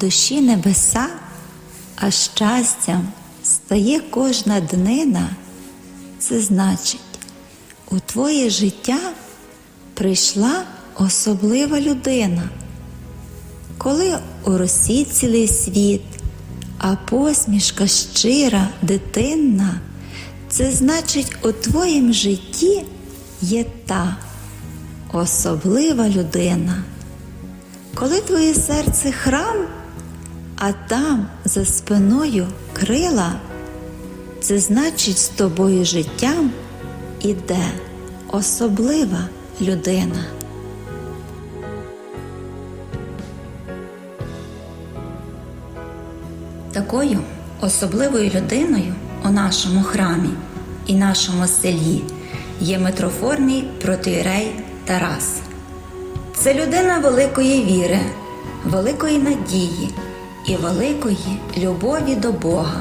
Душі небеса, а щастям стає кожна днина, це значить, у твоє життя прийшла особлива людина. Коли у росі цілий світ, а посмішка щира, дитинна, це значить, у твоїм житті є та особлива людина. Коли твоє серце храм, а там за спиною крила, це значить з тобою життям іде особлива людина. Такою особливою людиною у нашому храмі і нашому селі є митрофорний протиєрей Тарас. Це людина великої віри, великої надії і великої любові до Бога.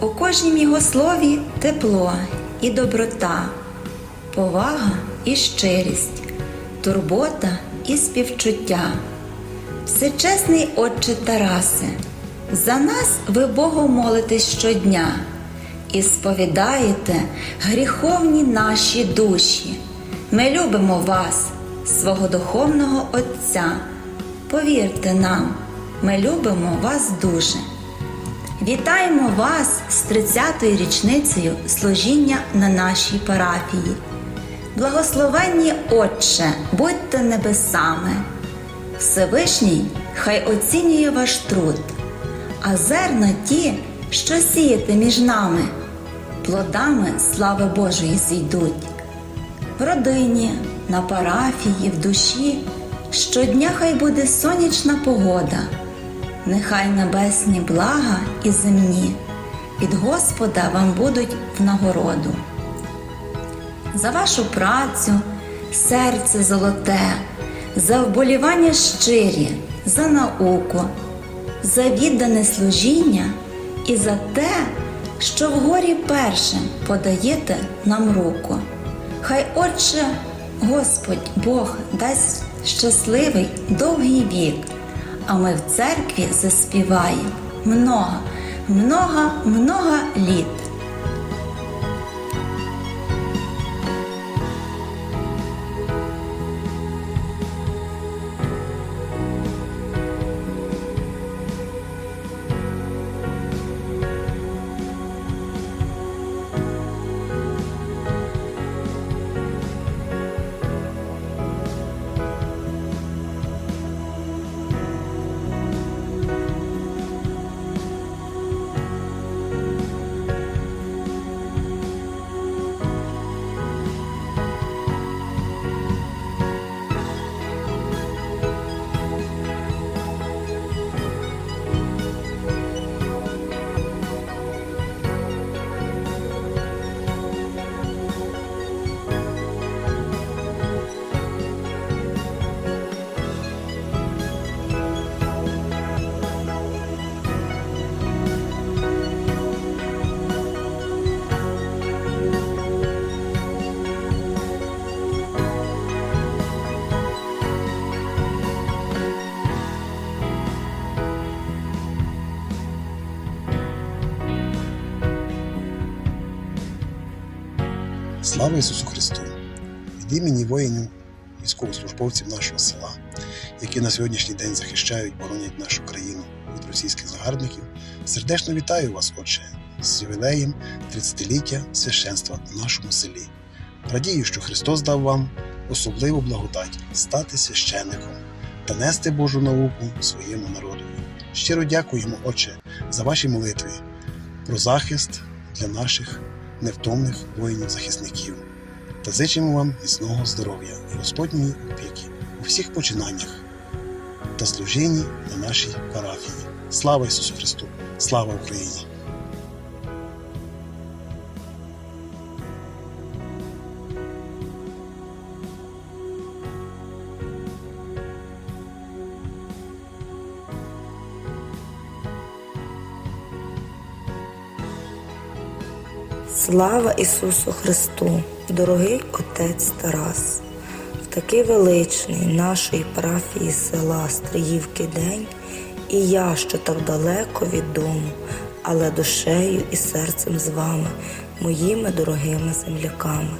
У кожнім його слові тепло і доброта, повага і щирість, турбота і співчуття. Всечесний Отче Тарасе, за нас ви Богу молитесь щодня і сповідаєте гріховні наші душі. Ми любимо вас, свого духовного Отця. Повірте нам, ми любимо вас дуже. Вітаємо вас з 30-ю річницею служіння на нашій парафії. Благословенні Отче, будьте небесами. Всевишній хай оцінює ваш труд, а зерна ті, що сієте між нами, плодами слави Божої зійдуть. В родині, на парафії, в душі щодня хай буде сонячна погода, нехай небесні блага і земні від Господа вам будуть в нагороду. За вашу працю, серце золоте, за вболівання щирі, за науку, за віддане служіння і за те, що вгорі першим подаєте нам руку. Хай Отче, Господь Бог дасть щасливий довгий вік, а ми в церкві заспіваємо много, много, много літ. Слава Ісусу Христу! Від імені воїнів, військовослужбовців нашого села, які на сьогоднішній день захищають, боронять нашу країну від російських загарбників, сердечно вітаю вас, Отче, з ювілеєм 30-ліття священства у нашому селі. Радію, що Христос дав вам особливу благодать стати священником та нести Божу науку своєму народу. Щиро дякуємо, Отче, за ваші молитви про захист для наших невтомних воїнів-захисників та зичимо вам міцного здоров'я і Господньої опіки у всіх починаннях та служінні на нашій парафії. Слава Ісусу Христу! Слава Україні! Слава Ісусу Христу, дорогий отець Тарас! В Такий величний нашої парафії села Стриївки день, і я, що так далеко від дому, але душею і серцем з вами, моїми дорогими земляками,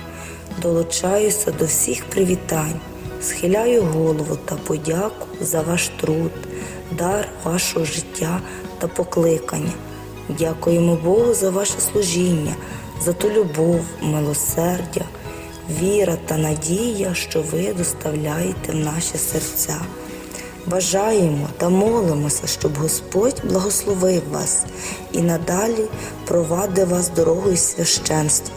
долучаюся до всіх привітань, схиляю голову та подяку за ваш труд, дар вашого життя та покликання. Дякуємо Богу за ваше служіння, за ту любов, милосердя, віра та надія, що ви доставляєте в наші серця. Бажаємо та молимося, щоб Господь благословив вас і надалі провадив вас дорогою священства,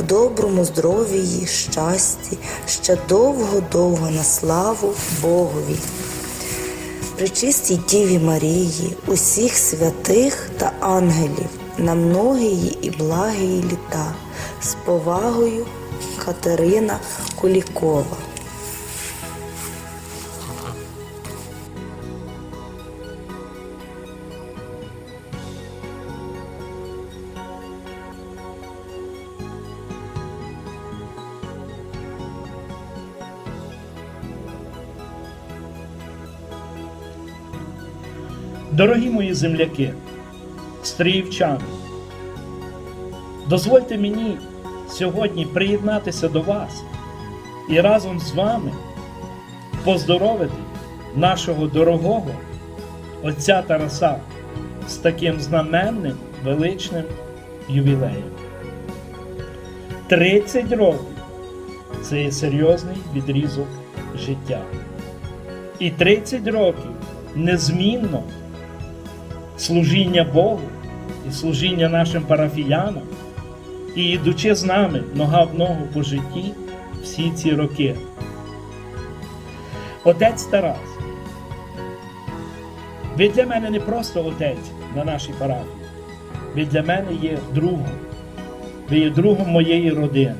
в доброму здоров'ї, щасті, ще довго-довго на славу Богові. Пречистій Діві Марії, усіх святих та ангелів, на многії і благії літа, з повагою Катерина Кулікова. Дорогі мої земляки, стріївчани, дозвольте мені сьогодні приєднатися до вас і разом з вами поздоровити нашого дорогого отця Тараса з таким знаменним величним ювілеєм. 30 років це є серйозний відрізок життя. І 30 років незмінно служіння Богу і служіння нашим парафіянам, і йдучи з нами нога в ногу по житті всі ці роки. Отець Тарас. Ви для мене не просто отець на нашій парафії. Ви для мене є другом. Ви є другом моєї родини.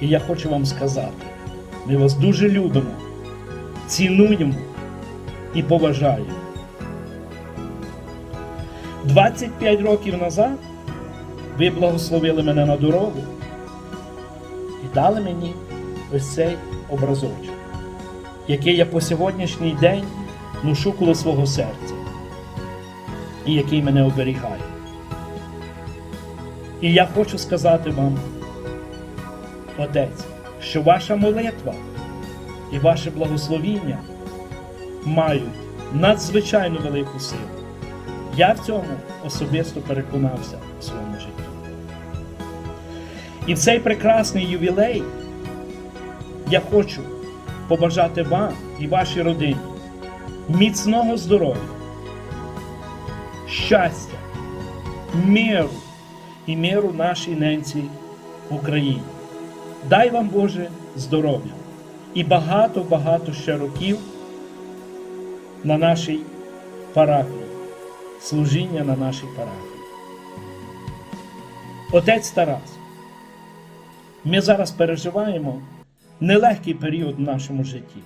І я хочу вам сказати, ми вас дуже любимо, цінуємо і поважаємо. 25 років назад ви благословили мене на дорогу і дали мені ось цей образочок, який я по сьогоднішній день ношу коло свого серця і який мене оберігає. І я хочу сказати вам, Отець, що ваша молитва і ваше благословіння мають надзвичайно велику силу. Я в цьому особисто переконався у своєму житті. І в цей прекрасний ювілей я хочу побажати вам і вашій родині міцного здоров'я, щастя, миру і миру нашій ненці Україні. Дай вам Боже здоров'я і багато-багато ще років на нашій парафії, служіння на нашій парафії. Отець Тарас, ми зараз переживаємо нелегкий період в нашому житті.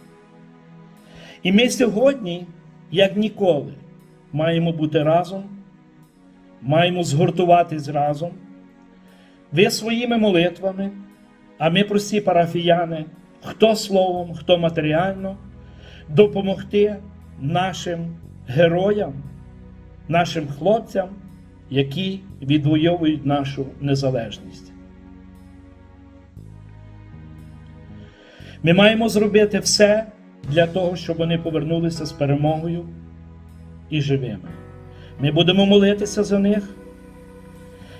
І ми сьогодні, як ніколи, маємо бути разом, маємо згуртуватись разом. Ви своїми молитвами, а ми прості парафіяни, хто словом, хто матеріально, допомогти нашим героям, нашим хлопцям, які відвоюють нашу незалежність. Ми маємо зробити все для того, щоб вони повернулися з перемогою і живими. Ми будемо молитися за них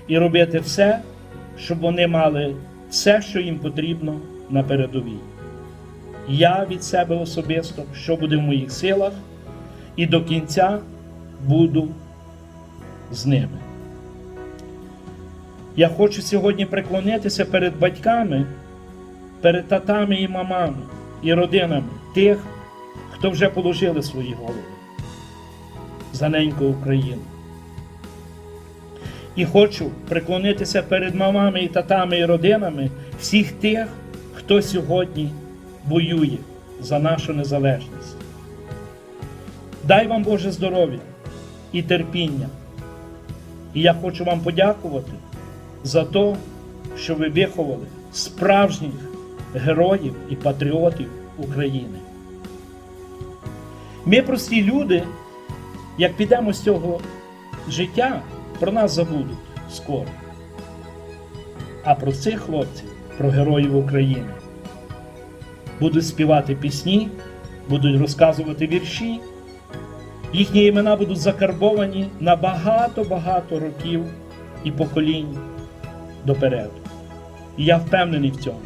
і робити все, щоб вони мали все, що їм потрібно на передовій. Я від себе особисто, що буде в моїх силах, і до кінця буду з ними. Я хочу сьогодні преклонитися перед батьками, перед татами і мамами і родинами тих, хто вже положили свої голови за неньку Україну. І хочу преклонитися перед мамами і татами і родинами всіх тих, хто сьогодні воює за нашу незалежність. Дай вам Боже здоров'я і терпіння. І я хочу вам подякувати за те, що ви виховали справжніх героїв і патріотів України. Ми, прості люди, як підемо з цього життя, про нас забудуть скоро. А про цих хлопців, про героїв України, будуть співати пісні, будуть розказувати вірші. Їхні імена будуть закарбовані на багато-багато років і поколінь допереду. І я впевнений в цьому.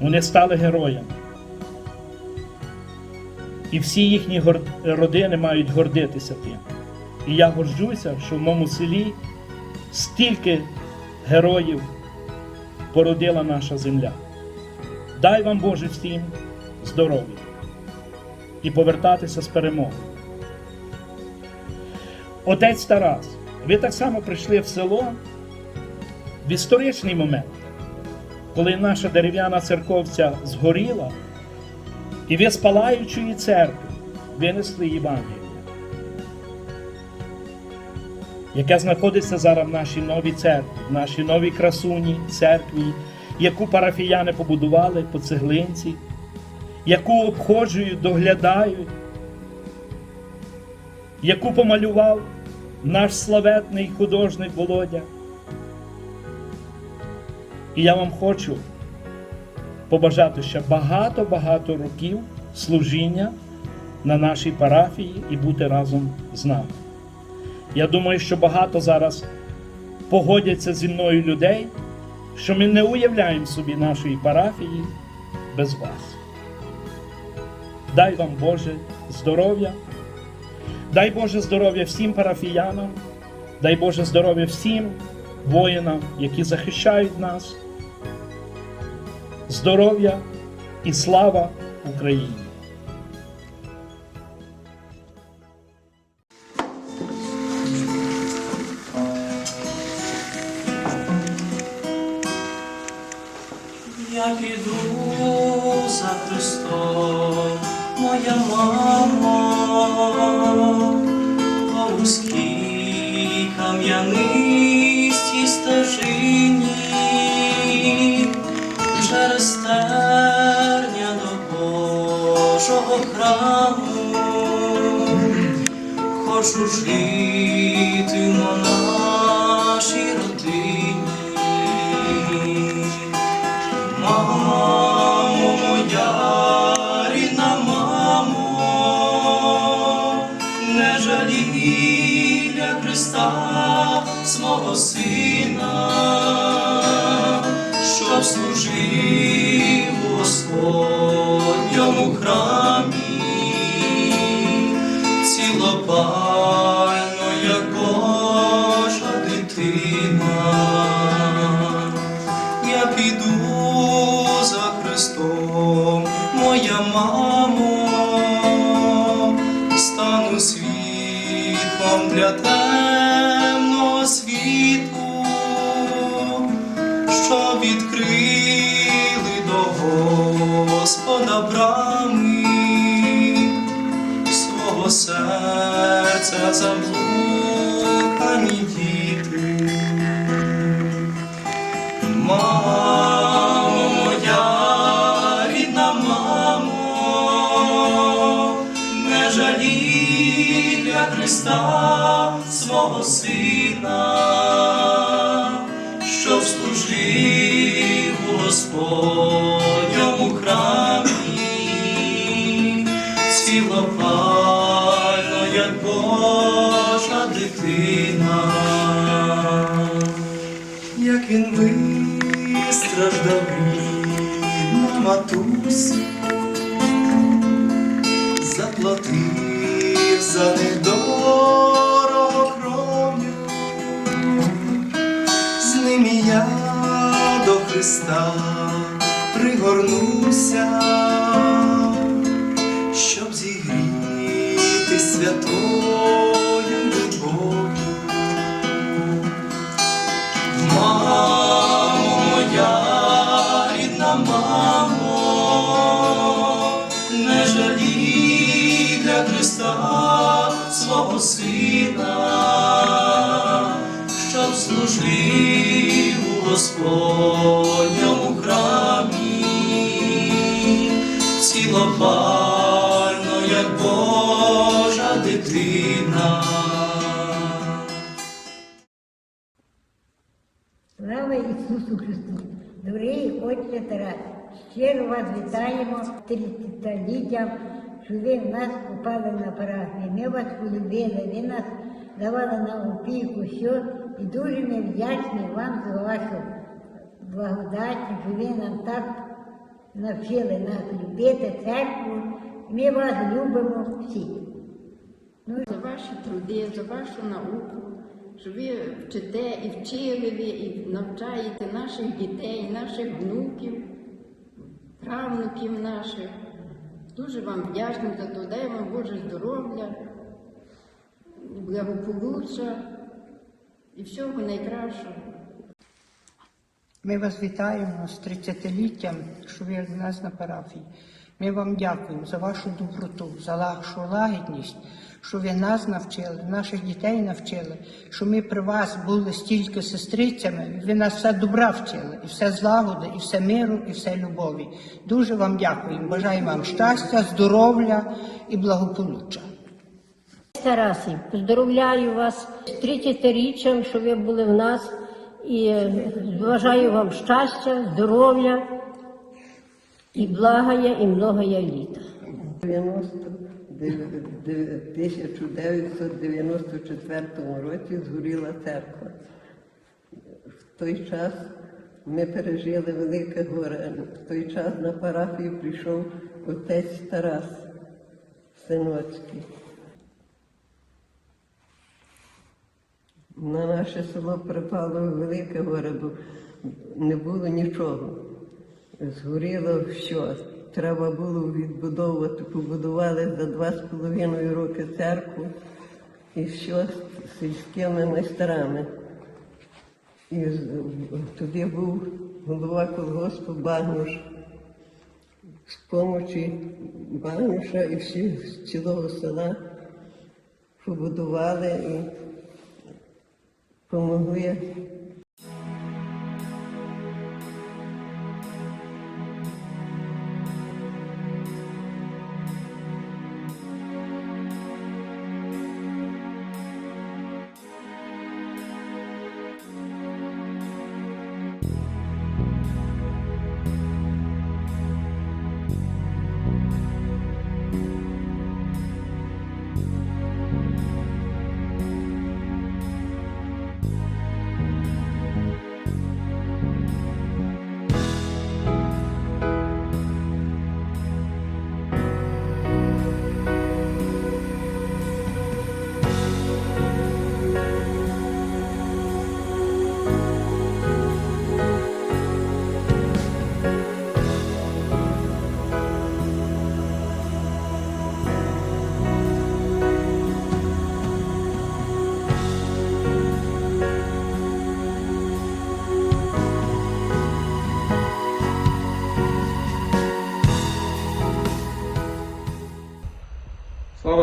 Вони стали героями. І всі їхні родини мають гордитися тим. І я горджуся, що в моєму селі стільки героїв породила наша земля. Дай вам Боже всім здоров'я і повертатися з перемогою. Отець Тарас, ви так само прийшли в село. В історичний момент, коли наша дерев'яна церковця згоріла, і ви з палаючої церкви винесли Євангелія, яке знаходиться зараз в нашій новій церкві, в нашій новій красуні церкві, яку парафіяни побудували по цеглинці, яку обходжують, доглядають, яку помалював наш славетний художник Володя. І я вам хочу побажати ще багато-багато років служіння на нашій парафії і бути разом з нами. Я думаю, що багато зараз погодяться зі мною людей, що ми не уявляємо собі нашої парафії без вас. Дай вам Боже здоров'я, дай Боже здоров'я всім парафіянам, дай Боже здоров'я всім воїнам, які захищають нас. Здоров'я і слава Україні! Божого храму, хочу жити на нашій родині. Господа брами свого серця заблукані вистраждав рідна матусь, заплатив за них дорого кров'ю, з ним я до Христа пригорнуся, Господньому храмі, цілопарно, як Божа дитина. Слава Ісусу Христу! Дорогі отче Тарас, щиро вас вітаємо 30-літтям, що ви нас купали на парафії. Ми вас полюбили, ви нас давали на опіку, що і дуже ми вдячні вам за вашу благодать, що ви нам так навчили нас любити церкву. Ми вас любимо всі. за ваші труди, за вашу науку, що ви вчите і вчили ви, і навчаєте наших дітей, наших внуків, правнуків наших. Дуже вам вдячні за то, дай вам Боже здоров'я, благополуччя і всього найкращого. Ми вас вітаємо з 30-літтям, що ви в нас на парафії. Ми вам дякуємо за вашу доброту, за вашу лагідність, що ви нас навчили, наших дітей навчили, що ми при вас були стільки сестрицями, ви нас все добра вчили, і все злагоди, і все миру, і все любові. Дуже вам дякуємо. Бажаємо вам щастя, здоров'я і благополуччя. Тарасів, поздоровляю вас з 30-річчям, що ви були в нас, і бажаю вам щастя, здоров'я і благая, і многоя літа. 1994 році згоріла церква. В той час ми пережили велике горе. В той час на парафію прийшов отець Тарас Синоцький. На наше село припало велике горе, бо не було нічого. Згоріло все. Треба було відбудовувати. Побудували за два з половиною роки церкву і все з сільськими майстрами. І тоді був голова колгоспу Багнуш. З помочі Багнуша і всі цілого села побудували і помогли Слава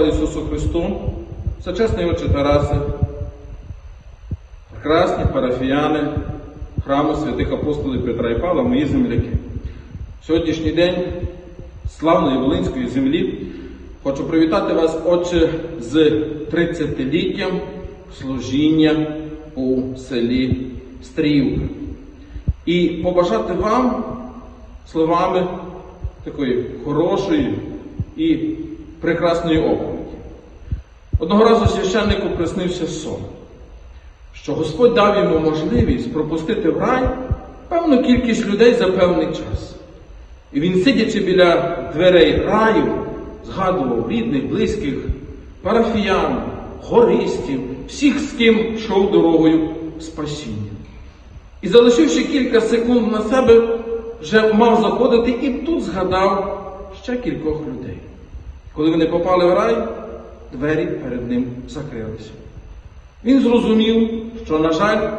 Ісусу Христу! Всечесний Отче Тарасе, прекрасні парафіяни храму святих апостолів Петра і Павла, мої земляки. Сьогоднішній день славної Волинської землі хочу привітати вас, Отче, з 30-літтям служіння у селі Стріївка. І побажати вам словами такої хорошої і прекрасної оповіді. Одного разу священнику приснився сон, що Господь дав йому можливість пропустити в рай певну кількість людей за певний час. І він, сидячи біля дверей раю, згадував рідних, близьких, парафіян, хористів, всіх, з ким йшов дорогою спасіння. І залишивши кілька секунд на себе, вже мав заходити і тут згадав ще кількох людей. Коли вони попали в рай, двері перед ним закрилися. Він зрозумів, що, на жаль,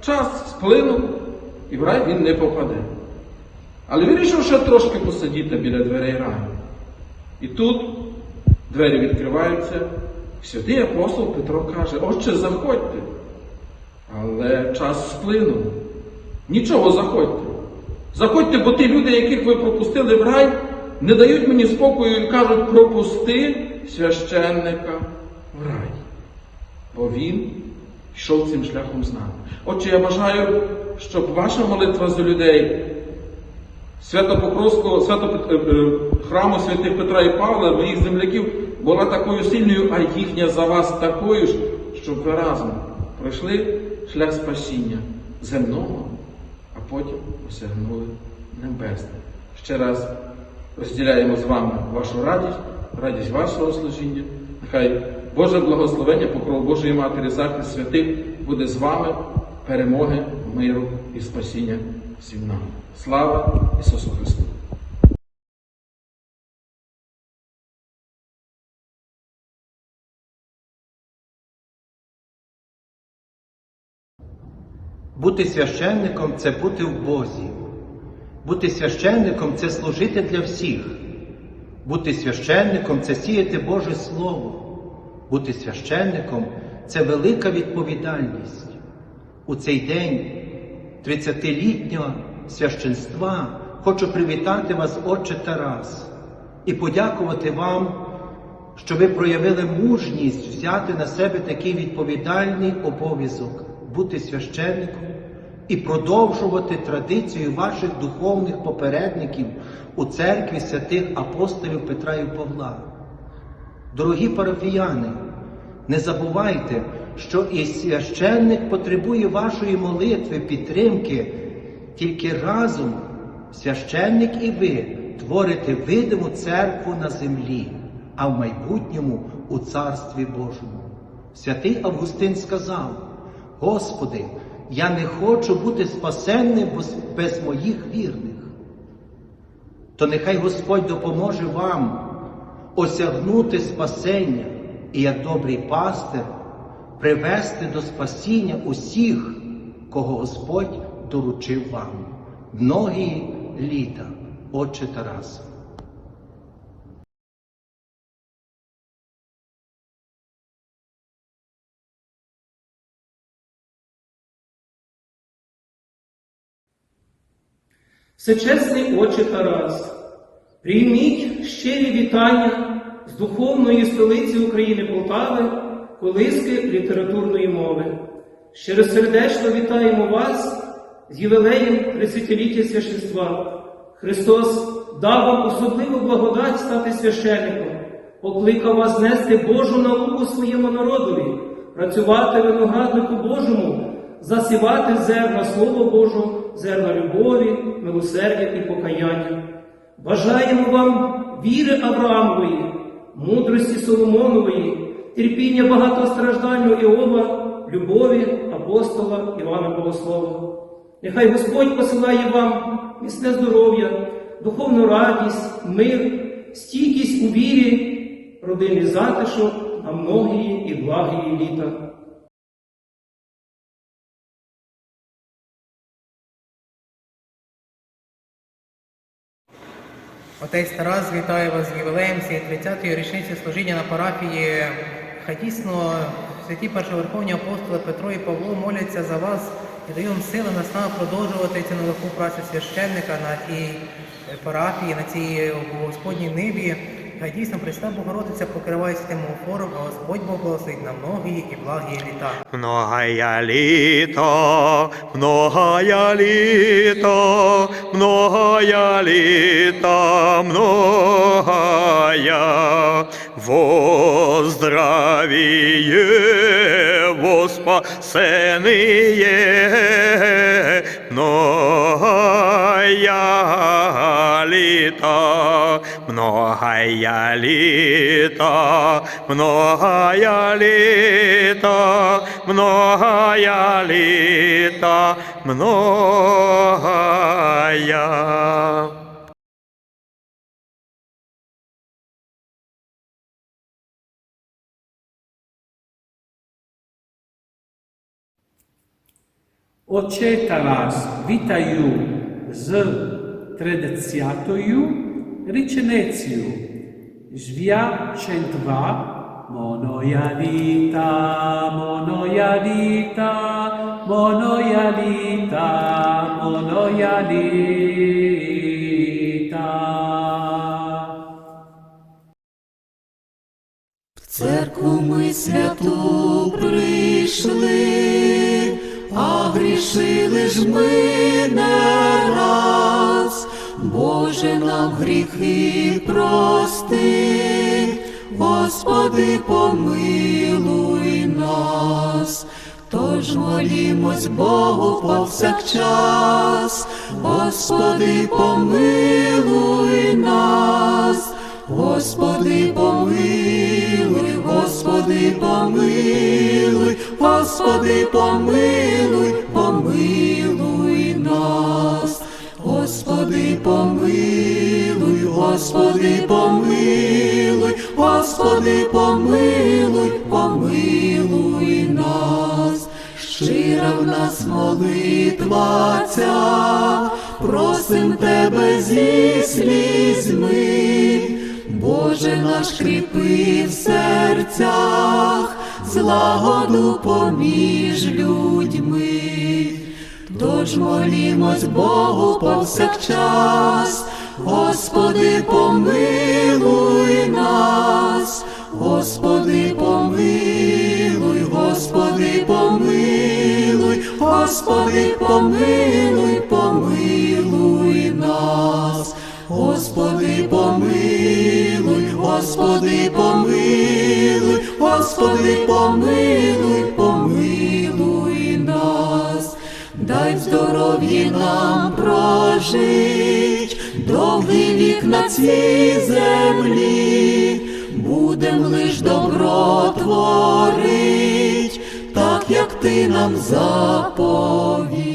час сплинув і в рай він не попаде. Але вирішив ще трошки посидіти біля дверей раю. І тут двері відкриваються, святий апостол Петро каже, Отче, заходьте. Але час сплинув. Нічого заходьте. Заходьте, бо ті люди, яких ви пропустили в рай, не дають мені спокою і кажуть, пропусти священника в рай. Бо він йшов цим шляхом з нами. Отже, я бажаю, щоб ваша молитва за людей Свято-Покровського, свято е, е, храму святих Петра і Павла, моїх земляків, була такою сильною, а їхня за вас такою ж, щоб ви разом пройшли шлях спасіння земного, а потім осягнули небесне. Ще раз розділяємо з вами вашу радість, радість вашого служіння. Нехай Боже благословення, покров Божої Матері, захист святих буде з вами, перемоги, миру і спасіння всім нам. Слава Ісусу Христу! Бути священником це бути в Бозі. Бути священником це служити для всіх. Бути священником це сіяти Боже Слово. Бути священником це велика відповідальність. У цей день 30-літнього священства хочу привітати вас, Отче Тарас, і подякувати вам, що ви проявили мужність взяти на себе такий відповідальний обов'язок бути священником і продовжувати традицію ваших духовних попередників у церкві святих апостолів Петра і Павла. Дорогі парафіяни, не забувайте, що і священник потребує вашої молитви, підтримки, тільки разом священник і ви творите видиму церкву на землі, а в майбутньому у Царстві Божому. Святий Августин сказав: Господи, я не хочу бути спасенним без- моїх вірних. То нехай Господь допоможе вам осягнути спасення і як добрий пастир привести до спасіння усіх, кого Господь доручив вам. Многії літа, Отче Тарас. Всечесний Отче Тарас, прийміть щирі вітання з духовної столиці України Полтави, колиски літературної мови. Щиросердечно вітаємо вас з ювілеєм 30-ліття священства. Христос дав вам особливу благодать стати священником, покликав вас нести Божу науку своєму народові, працювати винограднику Божому, засівати зерна Слова Божого, зерна любові, милосердя і покаяння. Бажаємо вам віри Авраамової, мудрості Соломонової, терпіння багатостраждального Іова, любові апостола Івана Богослова. Нехай Господь посилає вам міцне здоров'я, духовну радість, мир, стійкість у вірі, родинний затишок на многії і благії літа. Отець Тарас вітає вас з ювілеєм цієї 30-ї річниці служіння на парафії. Хатісно святі першоверховні апостоли Петро і Павло моляться за вас і дають вам сили наснагу продовжувати цю нелегку працю священника на тій е, парафії, на цій Господній ниві. Хай дійсно Пресна Богородиця покриває тим офором, Господь Бог благословить на многії і благі літа. Многая літо, многая літо, многая літо, многая воздравие воспасение, многая літа, многая літа, многая літа, многая літа, многая. Отче Тарас, вітаю з річеницю Жв'я чентва, моноя віта, моноя віта, моноя віта, моноя віта. В церкву ми святу прийшли, а грішили ж ми не раз. Боже нам гріхи прости, Господи, помилуй нас. Тож молімось Богу повсякчас, Господи, помилуй нас, Господи, помилуй, Господи, помилуй, Господи, помилуй, Господи, помилуй, Господи, помилуй, помилуй нас. Щира в нас молитва ця, просим тебе зі слізьми, Боже наш кріпи в серцях, злагоду поміж людьми. Тож молімось Богу повсякчас, Господи, помилуй нас, Господи, помилуй, Господи, помилуй, Господи, помилуй, помилуй нас, Господи, помилуй, Господи, помилуй, Господи, помилуй, помилуй нас. Дай в здоров'ї нам прожить, довгий вік на цій землі, будем лиш добро творить, так як ти нам заповів.